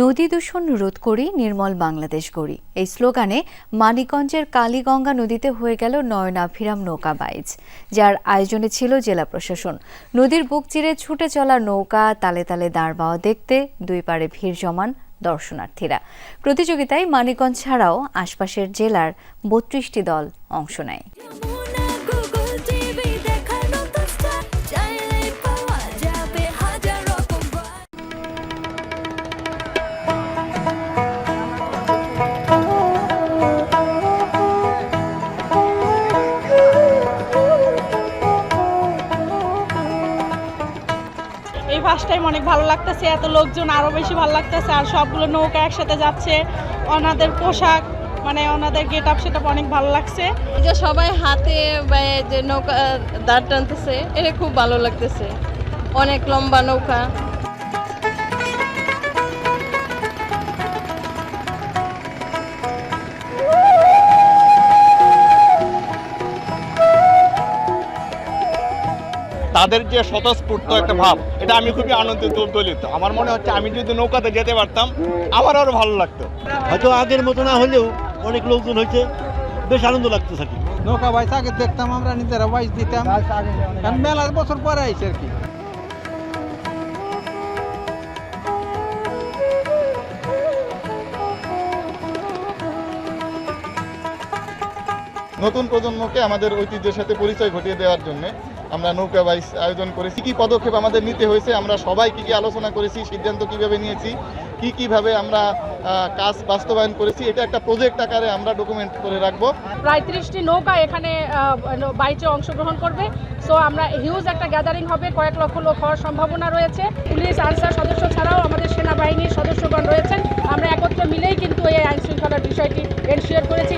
নদী দূষণ রোধ করি নির্মল বাংলাদেশ গড়ি। এই স্লোগানে মানিকগঞ্জের কালীগঙ্গা নদীতে হয়ে গেল নয়নাভিরাম নৌকা বাইচ যার আয়োজনে ছিল জেলা প্রশাসন। নদীর বুক চিরে ছুটে চলা নৌকা, তালে তালে দাঁড় বাওয়া দেখতে দুই পারে ভিড় জমান দর্শনার্থীরা। প্রতিযোগিতায় মানিকগঞ্জ ছাড়াও আশপাশের জেলার বত্রিশটি দল অংশ নেয়। ফার্স্ট টাইম অনেক ভালো লাগতেছে এত লোকজন আরও বেশি ভালো লাগতেছে আর সবগুলো নৌকা একসাথে যাচ্ছে ওনাদের পোশাক মানে ওনাদের গেট আপ সেটা অনেক ভালো লাগছে। যে সবাই হাতে যে নৌকা দাঁড় টানতেছে এটা খুব ভালো লাগতেছে। অনেক লম্বা নৌকা। তাদের যে স্বতঃস্ফূর্ত একটা ভাব এটা আমি খুবই আনন্দিত উদ্দোলিত আমার মনে হচ্ছে আমি যদি নৌকাতে যেতে পারতাম আমার আরও ভালো লাগতো। হয়তো আগের মতো না হলেও অনেক লোকজন হয়েছে বেশ আনন্দ লাগতে থাকি। নৌকা বাইচ আগে দেখতাম আমরা নিজেরা বাইচ দিতাম। কারণ মেলা বছর পরে আইছে আর কি। নতুন প্রজন্মকে আমাদের ঐতিহ্যের সাথে পরিচয় ঘটিয়ে দেওয়ার জন্য আমরা নৌকা বাইস আয়োজন করেছি, কি পদক্ষেপ আমাদের নিতে হয়েছে, আমরা সবাই কি কি আলোচনা করেছি, সিদ্ধান্ত কীভাবে নিয়েছি, কি কীভাবে আমরা কাজ বাস্তবায়ন করেছি, এটা একটা প্রজেক্ট আকারে আমরা ডকুমেন্ট করে রাখব। প্রায় ত্রিশটি নৌকা এখানে বাইচে অংশগ্রহণ করবে। সো আমরা হিউজ একটা গ্যাদারিং হবে, কয়েক লক্ষ লোক হওয়ার সম্ভাবনা রয়েছে। পুলিশ আনসার সদস্য ছাড়াও আমাদের সেনাবাহিনীর সদস্যগণ রয়েছেন। আমরা একত্রে মিলেই কিন্তু এই আইন শৃঙ্খলার বিষয়টি এনশিওর করেছি।